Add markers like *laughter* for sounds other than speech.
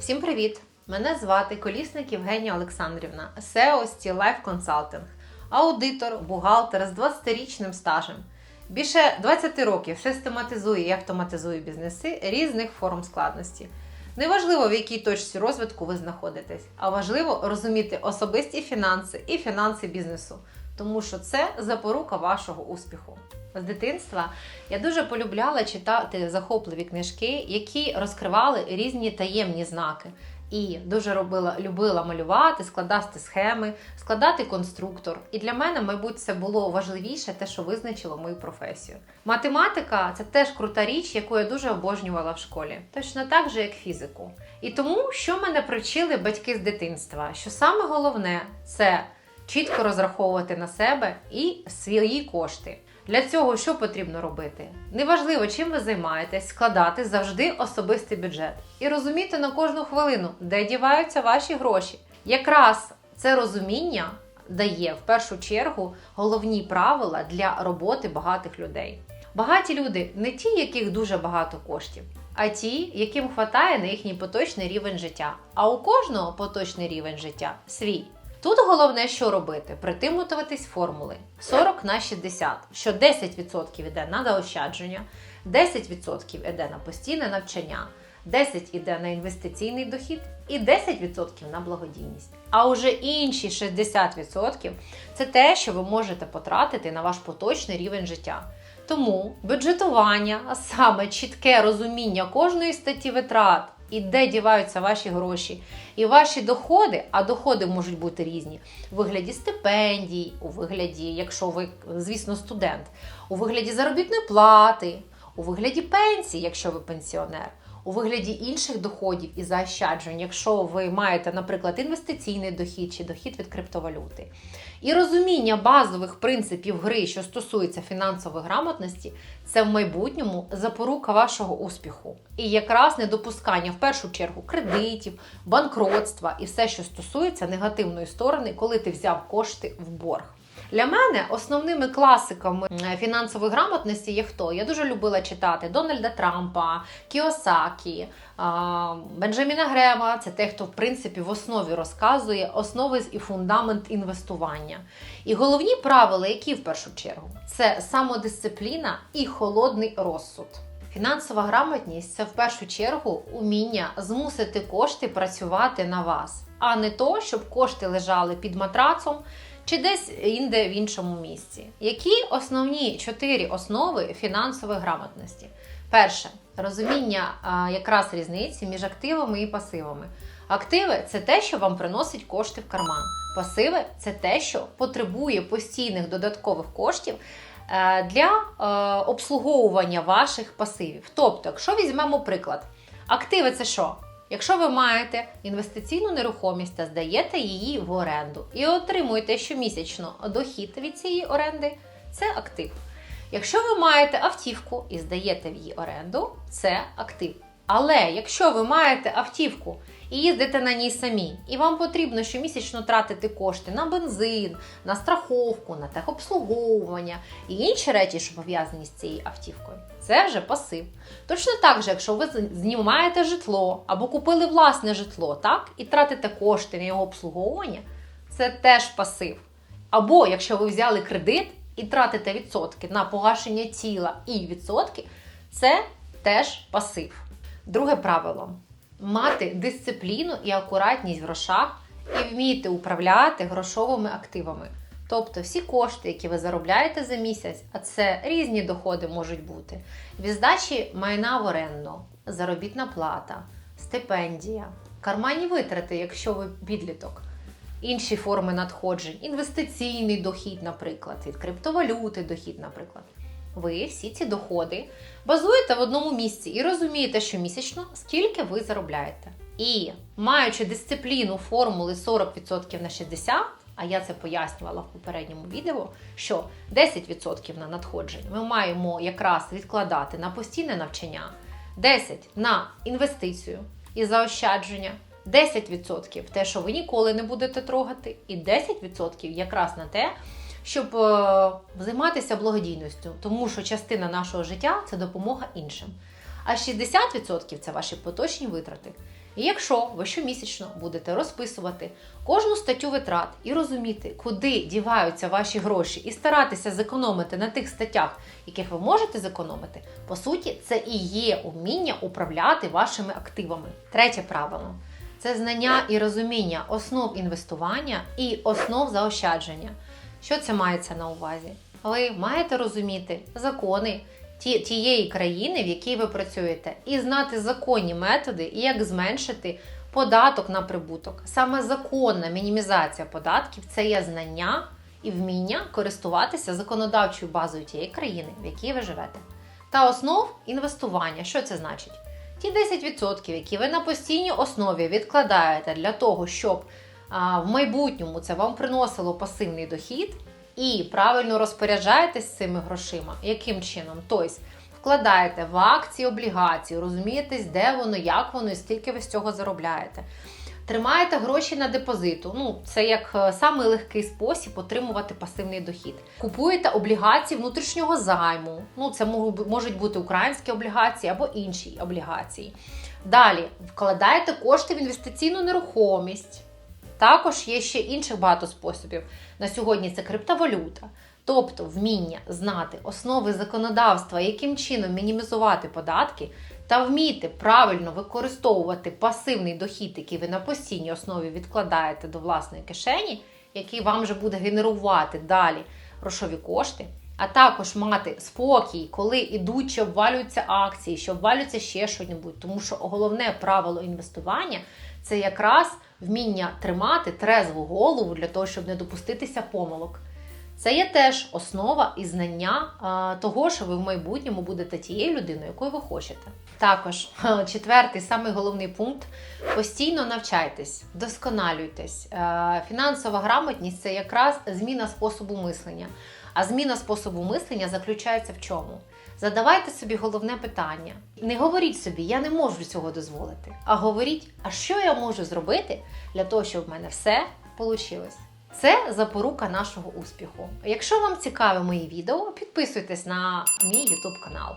Всім привіт! Мене звати Колісник Євгенія Олександрівна, SEO Life Consulting, аудитор, бухгалтер з 20-річним стажем. Більше 20 років систематизую і автоматизую бізнеси різних форм складності. Неважливо, в якій точці розвитку ви знаходитесь, а важливо розуміти особисті фінанси і фінанси бізнесу, тому що це запорука вашого успіху. З дитинства я дуже полюбляла читати захопливі книжки, які розкривали різні таємні знаки. І дуже робила, любила малювати, складати схеми, складати конструктор. І для мене, мабуть, це було важливіше те, що визначило мою професію. Математика це теж крута річ, яку я дуже обожнювала в школі, точно так же, як фізику. І тому, що мене привчили батьки з дитинства, що саме головне це чітко розраховувати на себе і свої кошти. Для цього що потрібно робити? Неважливо, чим ви займаєтесь, складати завжди особистий бюджет і розуміти на кожну хвилину, де діваються ваші гроші. Якраз це розуміння дає в першу чергу головні правила для роботи багатих людей. Багаті люди не ті, яких дуже багато коштів, а ті, яким хватає на їхній поточний рівень життя. А у кожного поточний рівень життя свій. Тут головне, що робити: притримуватись формули 40 на 60, що 10% йде на заощадження, 10% йде на постійне навчання, 10% йде на інвестиційний дохід і 10% на благодійність. А уже інші 60% це те, що ви можете потратити на ваш поточний рівень життя. Тому бюджетування, а саме чітке розуміння кожної статті витрат і де діваються ваші гроші, і ваші доходи, а доходи можуть бути різні. У вигляді стипендій, у вигляді, якщо ви, звісно, студент, у вигляді заробітної плати, у вигляді пенсії, якщо ви пенсіонер. У вигляді інших доходів і заощаджень, якщо ви маєте, наприклад, інвестиційний дохід чи дохід від криптовалюти. І розуміння базових принципів гри, що стосується фінансової грамотності, це в майбутньому запорука вашого успіху. І якраз недопускання в першу чергу кредитів, банкротства і все, що стосується негативної сторони, коли ти взяв кошти в борг. Для мене основними класиками фінансової грамотності є хто? Я дуже любила читати Дональда Трампа, Кіосакі, Бенджаміна Грема. Це те, хто в принципі в основі розказує основи і фундамент інвестування. І головні правила, які в першу чергу, це самодисципліна і холодний розсуд. Фінансова грамотність це в першу чергу уміння змусити кошти працювати на вас, а не то, щоб кошти лежали під матрацом чи десь інде в іншому місці. Які основні чотири основи фінансової грамотності? Перше розуміння якраз різниці між активами і пасивами. Активи це те, що вам приносить кошти в карман. Пасиви це те, що потребує постійних додаткових коштів е, для е, обслуговування ваших пасивів. Тобто, якщо візьмемо приклад, активи це що? Якщо ви маєте інвестиційну нерухомість та здаєте її в оренду і отримуєте щомісячно дохід від цієї оренди, це актив. Якщо ви маєте автівку і здаєте в її оренду, це актив. Але якщо ви маєте автівку і їздите на ній самі, і вам потрібно щомісячно тратити кошти на бензин, на страховку, на техобслуговування і інші речі, що пов'язані з цією автівкою, це вже пасив. Точно так же, якщо ви знімаєте житло або купили власне житло, так, і тратите кошти на його обслуговування, це теж пасив. Або якщо ви взяли кредит і тратите відсотки на погашення тіла і відсотки, це теж пасив. Друге правило мати дисципліну і акуратність в грошах і вміти управляти грошовими активами. Тобто всі кошти, які ви заробляєте за місяць, а це різні доходи можуть бути: від здачі майна в оренду, заробітна плата, стипендія, карманні витрати, якщо ви підліток, інші форми надходжень, інвестиційний дохід, наприклад, від криптовалюти дохід, наприклад. Ви всі ці доходи базуєте в одному місці і розумієте, що місячно скільки ви заробляєте. І маючи дисципліну формули 40% на 60%, а я це пояснювала в попередньому відео, що 10% на надходження ми маємо якраз відкладати на постійне навчання, 10% на інвестицію і заощадження, 10% те, що ви ніколи не будете трогати, і 10% якраз на те, щоб е, займатися благодійністю, тому що частина нашого життя це допомога іншим. А 60% це ваші поточні витрати. І якщо ви щомісячно будете розписувати кожну статтю витрат і розуміти, куди діваються ваші гроші, і старатися зекономити на тих статтях, яких ви можете зекономити, по суті, це і є уміння управляти вашими активами. Третє правило це знання і розуміння основ інвестування і основ заощадження. Що це мається на увазі? Ви маєте розуміти закони ті- тієї країни, в якій ви працюєте, і знати законні методи, як зменшити податок на прибуток. Саме законна мінімізація податків це є знання і вміння користуватися законодавчою базою тієї країни, в якій ви живете. Та основ інвестування. Що це значить? Ті 10%, які ви на постійній основі відкладаєте для того, щоб в майбутньому це вам приносило пасивний дохід, і правильно розпоряджаєтесь цими грошима. Яким чином? Тобто вкладаєте в акції, облігації, розумієтесь, де воно, як воно і скільки ви з цього заробляєте. Тримаєте гроші на депозиту. Ну, це як е, самий легкий спосіб отримувати пасивний дохід. Купуєте облігації внутрішнього займу. Ну, це можуть бути українські облігації або інші облігації. Далі вкладаєте кошти в інвестиційну нерухомість. Також є ще інших багато способів. На сьогодні це криптовалюта. Тобто вміння знати основи законодавства, яким чином мінімізувати податки, та вміти правильно використовувати пасивний дохід, який ви на постійній основі відкладаєте до власної кишені, який вам же буде генерувати далі грошові кошти, а також мати спокій, коли ідуть чи обвалюються акції, що обвалюється ще щось. Тому що головне правило інвестування це якраз вміння тримати трезву голову для того, щоб не допуститися помилок. Це є теж основа і знання а, того, що ви в майбутньому будете тією людиною, якою ви хочете. Також *laughs* четвертий, самий головний пункт: постійно навчайтесь, досконалюйтесь. Е, Фінансова грамотність це якраз зміна способу мислення. А зміна способу мислення заключається в чому? Задавайте собі головне питання. Не говоріть собі, я не можу цього дозволити. А говоріть, а що я можу зробити для того, щоб в мене все вийшло. Це запорука нашого успіху. Якщо вам цікаві мої відео, підписуйтесь на мій YouTube канал.